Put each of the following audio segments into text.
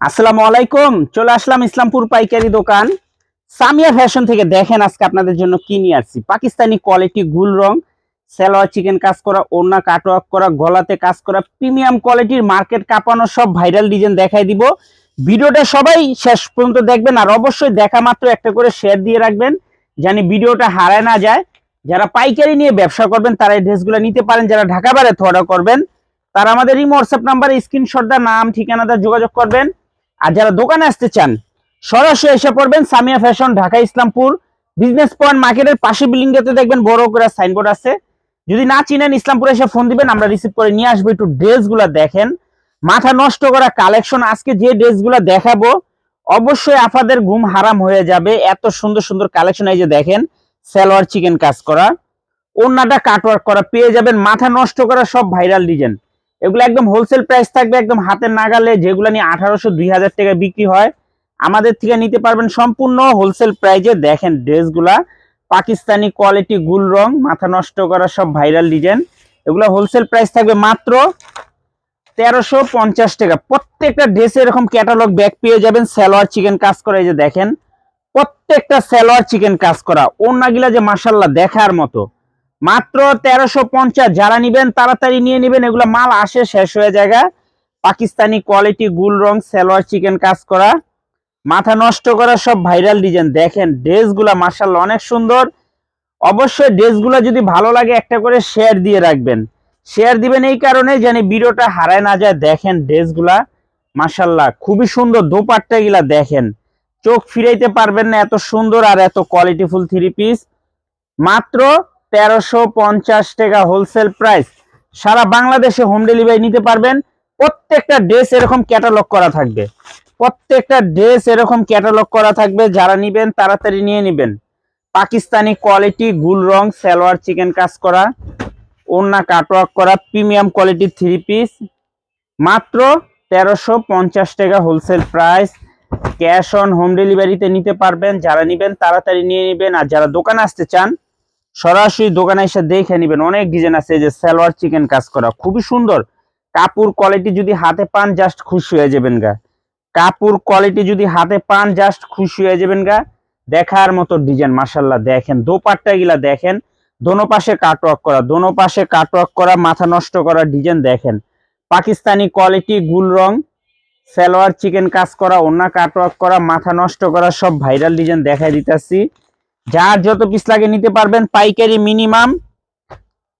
আসসালামু আলাইকুম, চলে আসলাম ইসলামপুর পাইকারি দোকান। সামিয়া ফ্যাশন থেকে দেখেন আজকে আপনাদের জন্য কি নিয়ে আসছি। পাকিস্তানি কোয়ালিটি গুল রং, সালোয়ার চিকেন কাজ করা, ওড়না কাটওয়ার্ক করা, গলাতে কাজ করা, প্রিমিয়াম কোয়ালিটির মার্কেট কাঁপানো, সব ভাইরাল ডিজাইন দেখাই দিব। ভিডিওটা সবাই শেষ পর্যন্ত দেখবেন আর অবশ্যই দেখা মাত্র একটা করে শেয়ার দিয়ে রাখবেন, জানি ভিডিওটা হারায় না যায়। যারা পাইকারি নিয়ে ব্যবসা করবেন, তারা এই ড্রেসগুলো নিতে পারেন। যারা ঢাকা বাইরে অর্ডার করবেন, তারা আমাদের এই হোয়াটসঅ্যাপ নাম্বারে স্ক্রিনশট দা নাম ঠিকানাটা যোগাযোগ করবেন। আর যারা দোকানে আসতে চান, সরাসরি এসে পড়বেন Samia fashion, Dhaka Islampur, business point মার্কেটের পাশে বিল্ডিংটাতে দেখবেন বড় করে সাইনবোর্ড আছে। যদি না চিনেন, ইসলামপুরে এসে ফোন দিবেন, আমরা রিসিভ করে নিয়ে আসব, একটু ড্রেসগুলো দেখেন। মাথা নষ্ট করা কালেকশন আজকে যে ড্রেসগুলো দেখাবো, অবশ্যই আপনাদের ঘুম হারাম হয়ে যাবে। এত সুন্দর সুন্দর কালেকশন এই যে দেখেন, সালোয়ার চিকেন কাজ করা। ওড়নাটা কাটওয়ার্ক করা, পেয়ে যাবেন মাথা নষ্ট করা সব ভাইরাল ডিজাইন এগুলো একদম হোলসেল প্রাইস থাকবে একদম হাতের নাগালে, যেগুলো নিয়ে আঠারোশো দুই হাজার টাকা বিক্রি হয়। আমাদের থেকে নিতে পারবেন সম্পূর্ণ হোলসেল প্রাইজে দেখেন ড্রেসগুলা, পাকিস্তানি কোয়ালিটি গুল রং, মাথা নষ্ট করা সব ভাইরাল ডিজাইন এগুলো হোলসেল প্রাইস থাকবে মাত্র তেরোশো পঞ্চাশ টাকা। প্রত্যেকটা ড্রেসে এরকম ক্যাটালগ ব্যাগ পেয়ে যাবেন, সালোয়ার চিকেন কাজ করা। এই যে দেখেন, প্রত্যেকটা স্যালোয়ার চিকেন কাজ করা। ওনাগুলা যে মাসাল্লাহ দেখার মতো। মাত্র তেরোশো পঞ্চাশ যারা নিবেন, তাড়াতাড়ি নিয়ে নিবেন। এগুলো মাল আসে, শেষ হয়ে জায়গা পাকিস্তানি কোয়ালিটি গুল রং, সালোয়ার চিকেন কাজ করা। মাথা নষ্ট করা সব ভাইরাল ডিজাইন দেখেন, ড্রেসগুলা মার্শাল্লাহ অনেক সুন্দর। অবশ্যই ড্রেসগুলো যদি ভালো লাগে, একটা করে শেয়ার দিয়ে রাখবেন। শেয়ার দিবেন এই কারণে জানি ভিডিওটা হারায় না যায়। দেখেন ড্রেসগুলা মার্শাল্লাহ খুবই সুন্দর। দোপাট্টা গিলা দেখেন। চোখ ফিরাইতে পারবেন না, এত সুন্দর আর এত কোয়ালিটিফুল থ্রি পিস মাত্র তেরোশো পঞ্চাশ টাকা হোলসেল প্রাইস সারা বাংলাদেশে হোম ডেলিভারি নিতে পারবেন। প্রত্যেকটা ড্রেস এরকম ক্যাটালগ করা থাকবে। প্রত্যেকটা ড্রেস এরকম ক্যাটালগ করা থাকবে। যারা নিবেন, তাড়াতাড়ি নিয়ে নিবেন। পাকিস্তানি কোয়ালিটি গুল রং, সালোয়ার চিকেন কাজ করা। ওড়না কাটওয়ার্ক করা। প্রিমিয়াম কোয়ালিটির থ্রি পিস মাত্র তেরোশো পঞ্চাশ টাকা wholesale price cash on home ডেলিভারিতে নিতে পারবেন। যারা নিবেন, তাড়াতাড়ি নিয়ে নিবেন। আর যারা দোকানে আসতে চান সরাসরি দোকানে এসে দেখে নিবেন, অনেক ডিজাইন আছে যে সালোয়ার চিকেন কাজ করা, খুবই সুন্দর। কাপড় কোয়ালিটি যদি হাতে পান জাস্ট খুশি হয়ে যাবেন গা। কাপড় কোয়ালিটি যদি হাতে পান জাস্ট খুশি হয়ে যাবেন গা। দেখার মতো ডিজাইন মাসাল্লাহ দেখেন, দোপাট্টা গিলা দেখেন, দোনো পাশে কাটওয়ার্ক করা, দোনো পাশে কাটওয়ার্ক করা, মাথা নষ্ট করা ডিজাইন দেখেন। পাকিস্তানি কোয়ালিটি গুল রং, সালোয়ার চিকেন কাজ করা ওনা কাটওয়ার্ক করা, মাথা নষ্ট করা, সব ভাইরাল ডিজাইন দেখাই দিতেছি। যার যত পিস লাগে নিতে পারবেন, পাইকারি মিনিমাম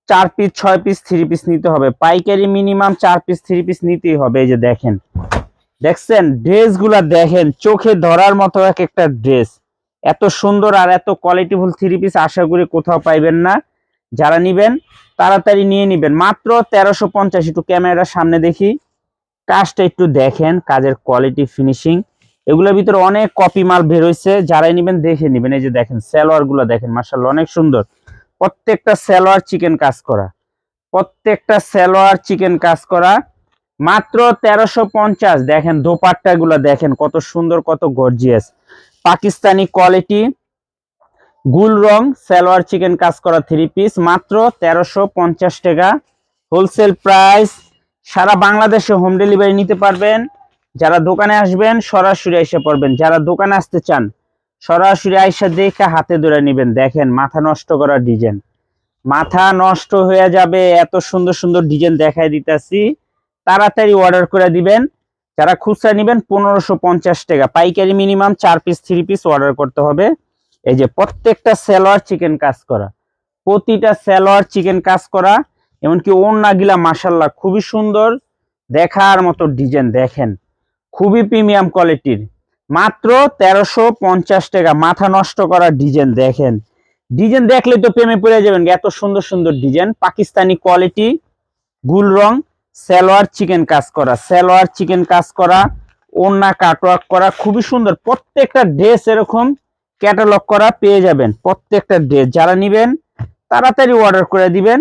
চার পিস ছয় পিস থ্রি পিস নিতে হবে। পাইকারি মিনিমাম চার পিস থ্রি পিস নিতেই হবে, এই যে দেখেন। দেখছেন? ড্রেসগুলা দেখেন, চোখে ধরার মতো এক একটা ড্রেস এত সুন্দর আর এত কোয়ালিটিফুল থ্রি পিস আশা করি কোথাও পাইবেন না। যারা নিবেন, তাড়াতাড়ি নিয়ে নিবেন। মাত্র তেরোশো পঞ্চাশ, একটু ক্যামেরার সামনে দেখি। কাজটা একটু দেখেন, কাজের কোয়ালিটি ফিনিশিং এগুলোর ভিতরে অনেক কপি মাল বের হয়েছে যারাই নিবেন দেখে নিবেন। এই যে দেখেন সালোয়ারগুলো দেখেন মার্শাল্লাহ অনেক সুন্দর। প্রত্যেকটা সালোয়ার চিকেন কাজ করা। প্রত্যেকটা সালোয়ার চিকেন কাজ করা। মাত্র তেরোশো পঞ্চাশ, দেখেন, দোপাট্টা গুলো দেখেন, কত সুন্দর, কত গর্জিয়াস পাকিস্তানি কোয়ালিটি গুল রং সালোয়ার চিকেন কাজ করা থ্রি পিস মাত্র তেরোশো পঞ্চাশ টাকা। হোলসেল প্রাইস সারা বাংলাদেশে হোম ডেলিভারি নিতে পারবেন। যারা দোকানে আসবেন, সরাসরি এসে পড়বেন। যারা দোকানে আসতে চান, সরাসরি আইসা দেখে হাতে ধরে নেবেন। দেখেন, মাথা নষ্ট করা ডিজাইন। মাথা নষ্ট হয়ে যাবে, এত সুন্দর সুন্দর ডিজাইন দেখাই দিতেছি। তাড়াতাড়ি অর্ডার করে দিবেন। যারা খুচরা নেবেন, পনেরোশো পঞ্চাশ টাকা। পাইকারি মিনিমাম চার পিস, থ্রি পিস অর্ডার করতে হবে। এই যে প্রত্যেকটা সালোয়ার চিকেন কাজ করা। প্রতিটা সালোয়ার চিকেন কাজ করা। এমনকি ওড়না গিলা মাসাল্লাহ খুবই সুন্দর। দেখার মতো ডিজাইন, দেখেন। খুবই প্রিমিয়াম কোয়ালিটির। মাত্র তেরোশো পঞ্চাশ টাকা। মাথা নষ্ট করা ডিজাইন দেখেন। ডিজাইন দেখলে তো প্রেমে পড়ে যাবেন এত সুন্দর সুন্দর ডিজাইন। পাকিস্তানি কোয়ালিটি, গুল রং, সালোয়ার চিকেন কাজ করা। সালোয়ার চিকেন কাজ করা, ওড়না কাটওয়ার্ক করা, খুবই সুন্দর। প্রত্যেকটা ড্রেস এরকম ক্যাটালগ করা পেয়ে যাবেন। প্রত্যেকটা ড্রেস যারা নিবেন, তাড়াতাড়ি অর্ডার করে দিবেন।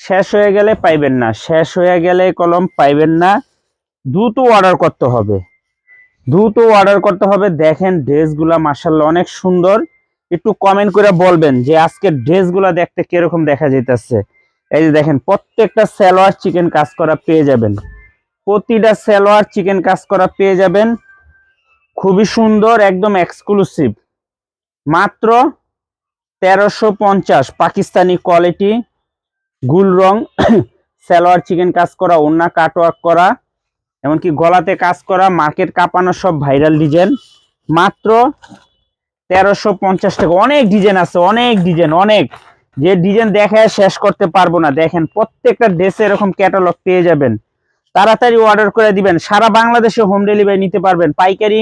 শেষ হয়ে গেলে পাইবেন না। শেষ হয়ে গেলে কলম পাইবেন না। দ্রুত অর্ডার করতে হবে। দ্রুত অর্ডার করতে হবে। দেখেন ড্রেসগুলা মার্শাল্লাহ অনেক সুন্দর। একটু কমেন্ট করে বলবেন যে আজকে ড্রেসগুলা দেখতে কীরকম দেখা যাইতেছে। এই যে দেখেন, প্রত্যেকটা সালোয়ার চিকেন কাজ করা পেয়ে যাবেন। প্রতিটা সালোয়ার চিকেন কাজ করা পেয়ে যাবেন। খুবই সুন্দর, একদম এক্সক্লুসিভ মাত্র তেরোশো পঞ্চাশ পাকিস্তানি কোয়ালিটি গুল রং, সালোয়ার চিকেন কাজ করা ওন্না কাটওয়ার্ক করা। এমনকি গলাতে কাজ করা, মার্কেট কাঁপানো সব ভাইরাল ডিজাইন মাত্র তেরোশো পঞ্চাশ টাকা। অনেক ডিজাইন আছে, অনেক ডিজাইন অনেক। যে ডিজাইন দেখায় শেষ করতে পারব না। দেখেন, প্রত্যেকটা ড্রেসে এরকম ক্যাটালগ পেয়ে যাবেন। তাড়াতাড়ি অর্ডার করে দিবেন। সারা বাংলাদেশে হোম ডেলিভারি নিতে পারবেন। পাইকারি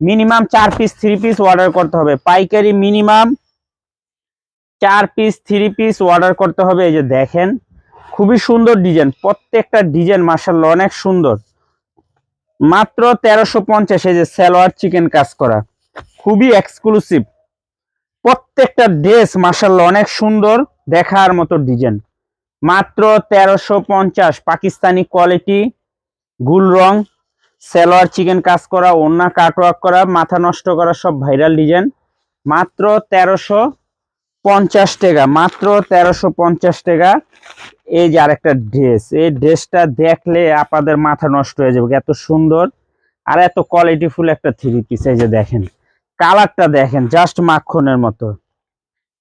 মিনিমাম চার পিস থ্রি পিস অর্ডার করতে হবে। পাইকারি মিনিমাম চার পিস থ্রি পিস অর্ডার করতে হবে। এই যে দেখেন, খুবই সুন্দর ডিজাইন প্রত্যেকটা ডিজাইন মার্শাল্লাহ অনেক সুন্দর। মাত্র তেরোশো পঞ্চাশ যে সালোয়ার চিকেন কাজ করা। খুবই এক্সক্লুসিভ প্রত্যেকটা ড্রেস মার্শাল্লাহ অনেক সুন্দর দেখার মতো ডিজাইন মাত্র তেরোশো পঞ্চাশ, পাকিস্তানি কোয়ালিটি গুল রং, সালোয়ার চিকেন কাজ করা ওন্না কাটওয়ার্ক করা, মাথা নষ্ট করা সব ভাইরাল ডিজাইন মাত্র তেরোশো পঞ্চাশ টাকা, মাত্র তেরোশো পঞ্চাশ টাকা। এই যে আরেকটা ড্রেস এই ড্রেসটা দেখলে আপনাদের মাথা নষ্ট হয়ে যাবে, এত সুন্দর আর এত কোয়ালিটিফুল একটা থ্রি পিস এই যে দেখেন। কালারটা দেখেন জাস্ট মাখনের মতো।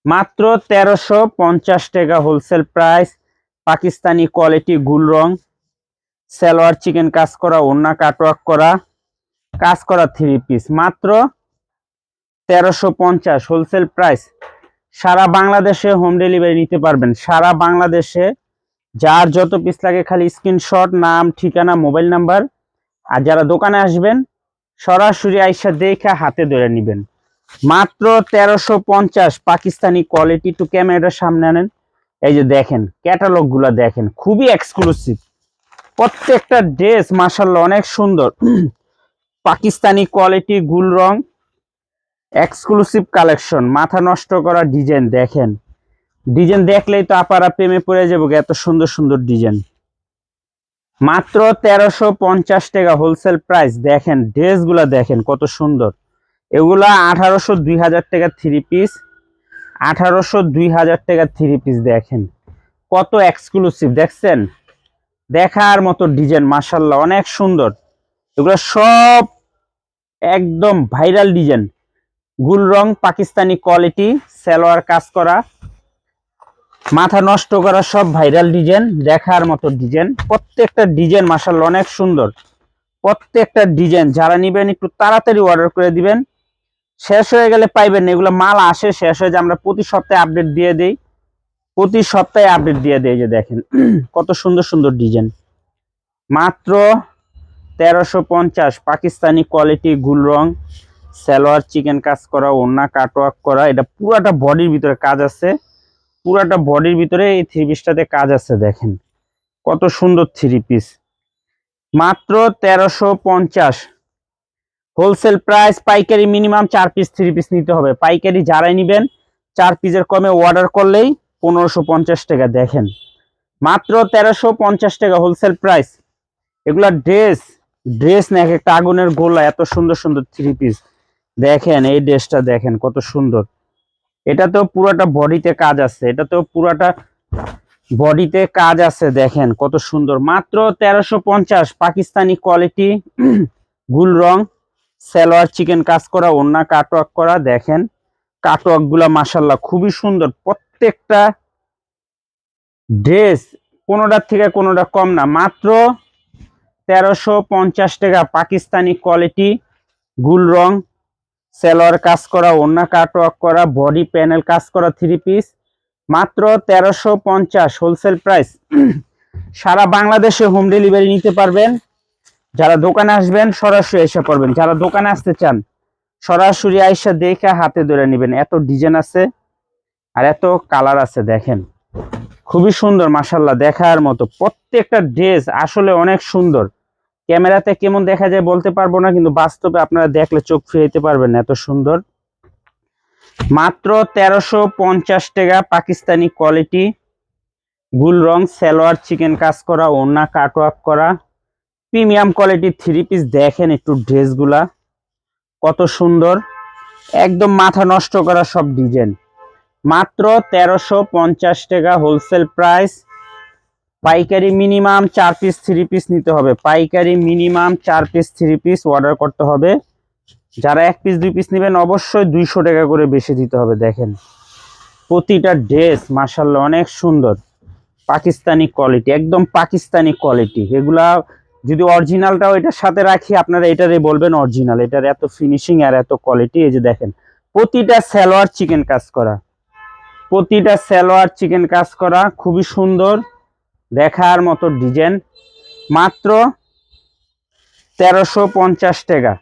মাত্র তেরোশো পঞ্চাশ টাকা হোলসেল প্রাইস পাকিস্তানি কোয়ালিটি গুল রং, সালোয়ার চিকেন কাজ করা ওন্না কাটওয়ার্ক করা, কাজ করা থ্রি পিস মাত্র তেরোশো পঞ্চাশ হোলসেল প্রাইস সারা বাংলাদেশে হোম ডেলিভারি নিতে পারবেন। সারা বাংলাদেশে যার যত পিস লাগে খালি স্ক্রিনশট নাম, ঠিকানা মোবাইল নাম্বার আর যারা দোকানে আসবেন, সরাসরি আইসা দেখে হাতে ধরে নেবেন। মাত্র তেরোশো পঞ্চাশ পাকিস্তানি কোয়ালিটি টু ক্যামেরার সামনে আনেন। এই যে দেখেন ক্যাটালগগুলা দেখেন, খুবই এক্সক্লুসিভ প্রত্যেকটা ড্রেস মাসাল্লাহ অনেক সুন্দর। পাকিস্তানি কোয়ালিটি গুল রং। এক্সক্লুসিভ কালেকশন মাথা নষ্ট করা ডিজাইন দেখেন। ডিজাইন দেখলেই তো আপারা প্রেমে পড়ে যাব এত সুন্দর সুন্দর ডিজাইন মাত্র তেরোশো পঞ্চাশ টাকা হোলসেল প্রাইস দেখেন, ড্রেসগুলা দেখেন, কত সুন্দর। এগুলা আঠারোশো দুই হাজার টাকা থ্রি পিস আঠারোশো দুই হাজার টাকা থ্রি পিস দেখেন। কত এক্সক্লুসিভ দেখছেন? দেখার মতো ডিজাইন মাসাল্লাহ অনেক সুন্দর। এগুলো সব একদম ভাইরাল ডিজাইন গুল রং, পাকিস্তানি কোয়ালিটি সালোয়ার কাজ করা। মাথা নষ্ট করা সব ভাইরাল ডিজাইন দেখার মতো ডিজাইন প্রত্যেকটা ডিজাইন মাসাল্লাহ অনেক সুন্দর। প্রত্যেকটা ডিজাইন যারা নিবেন, একটু তাড়াতাড়ি অর্ডার করে দিবেন। শেষ হয়ে গেলে পাইবেন, এগুলো মাল আসে, শেষ হয়ে যায়। আমরা প্রতি সপ্তাহে আপডেট দিয়ে দেই। প্রতি সপ্তাহে আপডেট দিয়ে দেই যে দেখেন। কত সুন্দর সুন্দর ডিজাইন মাত্র তেরোশো পঞ্চাশ, পাকিস্তানি কোয়ালিটি গুল রং। সালোয়ার, চিকেন কাজ করা ওন্না কাটওয়ার্ক করা, এটা পুরাটা বডির ভিতরে কাজ আছে। পুরাটা বডির ভিতরে এই থ্রি পিসটাতে কাজ আছে, দেখেন। কত সুন্দর থ্রি পিস মাত্র তেরোশো পঞ্চাশ। হোলসেল প্রাইস পাইকারি মিনিমাম চার পিস থ্রি পিস নিতে হবে। পাইকারি যারাই নেবেন, চার পিসের কমে অর্ডার করলেই পনেরোশো পঞ্চাশ টাকা, দেখেন। মাত্র তেরোশো পঞ্চাশ টাকা হোলসেল প্রাইস এগুলা ড্রেস ড্রেস না, এক একটা আগুনের গোলা, এত সুন্দর সুন্দর থ্রি পিস দেখেন, এই ড্রেসটা দেখেন, কত সুন্দর। এটা তো পুরোটা বডিতে কাজ আছে, এটা তো পুরোটা বডিতে কাজ আছে, দেখেন, কত সুন্দর। মাত্র তেরোশো পঞ্চাশ, পাকিস্তানি কোয়ালিটি গুল রং, সালোয়ার, চিকেন কাজ করা ওন্না কাটওয়ার্ক করা, দেখেন কাটওয়ার্কগুলা মাসাল্লাহ খুবই সুন্দর। প্রত্যেকটা ড্রেস কোনোটার থেকে কোনোটা কম না, মাত্র তেরোশো পঞ্চাশ টাকা, পাকিস্তানি কোয়ালিটি গুল রং সেলোয়ার কাজ করা ওন্না কাটওয়ার্ক করা, বডি প্যানেল কাজ করা থ্রি পিস মাত্র তেরোশো পঞ্চাশ হোলসেল প্রাইস সারা বাংলাদেশে হোম ডেলিভারি নিতে পারবেন। যারা দোকানে আসবেন, সরাসরি এসে পড়বেন। যারা দোকানে আসতে চান, সরাসরি আইসা দেখে হাতে ধরে নেবেন। এত ডিজাইন আছে আর এত কালার আছে, দেখেন। খুবই সুন্দর মাসাল্লাহ দেখার মতো। প্রত্যেকটা ড্রেস আসলে অনেক সুন্দর। ক্যামেরাতে কেমন দেখা যায় বলতে পারব না, কিন্তু বাস্তবে আপনারা দেখলে চোখ ফিরাইতে পারবেন না, এত সুন্দর। মাত্র তেরোশো পঞ্চাশ টাকা পাকিস্তানি কোয়ালিটি গুল রং, সালোয়ার চিকেন কাজ করা ওন্না কাটওয়ার্ক করা। প্রিমিয়াম কোয়ালিটি থ্রি পিস দেখেন একটু ড্রেসগুলা, কত সুন্দর। একদম মাথা নষ্ট করা সব ডিজাইন মাত্র তেরোশো পঞ্চাশ টাকা হোলসেল প্রাইস পাইকারি মিনিমাম চার পিস থ্রি পিস নিতে হবে। পাইকারি মিনিমাম চার পিস থ্রি পিস অর্ডার করতে হবে। যারা এক পিস দুই পিস নেবেন, অবশ্যই দুইশো টাকা করে বেশি দিতে হবে, দেখেন। প্রতিটা ড্রেস মাসাল্লাহ অনেক সুন্দর। পাকিস্তানি কোয়ালিটি একদম পাকিস্তানি কোয়ালিটি এগুলা যদি অরিজিনালটাও এটার সাথে রাখি, আপনারা এটারে বলবেন অরিজিনাল এটার এত ফিনিশিং আর এত কোয়ালিটি এই যে দেখেন, প্রতিটা সালোয়ার চিকেন কাজ করা। প্রতিটা সালোয়ার চিকেন কাজ করা, খুবই সুন্দর। দেখার মতো ডিজাইন। মাত্র তেরোশো পঞ্চাশ টাকা।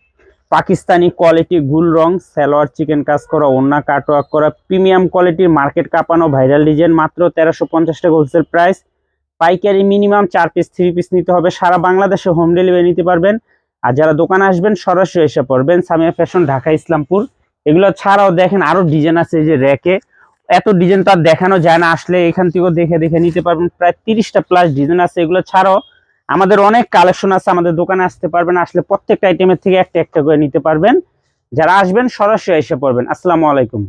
পাকিস্তানি কোয়ালিটি গুল রং, সালোয়ার, চিকেন কাজ করা ওন্না কাটওয়ার্ক করা প্রিমিয়াম কোয়ালিটির মার্কেট কাঁপানো ভাইরাল ডিজাইন মাত্র তেরোশো পঞ্চাশ টাকা হোলসেল প্রাইস পাইকারি মিনিমাম চার পিস থ্রি পিস নিতে হবে। সারা বাংলাদেশে হোম ডেলিভারি নিতে পারবেন। আর যারা দোকানে আসবেন, সরাসরি এসে পড়বেন। সামিয়া ফ্যাশন ঢাকা, ইসলামপুর। এগুলো ছাড়াও দেখেন আরও ডিজাইন আছে এই যে র্যাকে এত ডিজাইন তো আর দেখানো যায় না। আসলে এখান থেকেও দেখে দেখে নিতে পারবেন। প্রায় তিরিশটা প্লাস ডিজাইন আছে এগুলো ছাড়াও আমাদের অনেক কালেকশন আছে, আমাদের দোকানে আসতে পারবেন। আসলে প্রত্যেকটা আইটেমের থেকে একটা একটা করে নিতে পারবেন। যারা আসবেন সরাসরি এসে পড়বেন। আসসালামু আলাইকুম।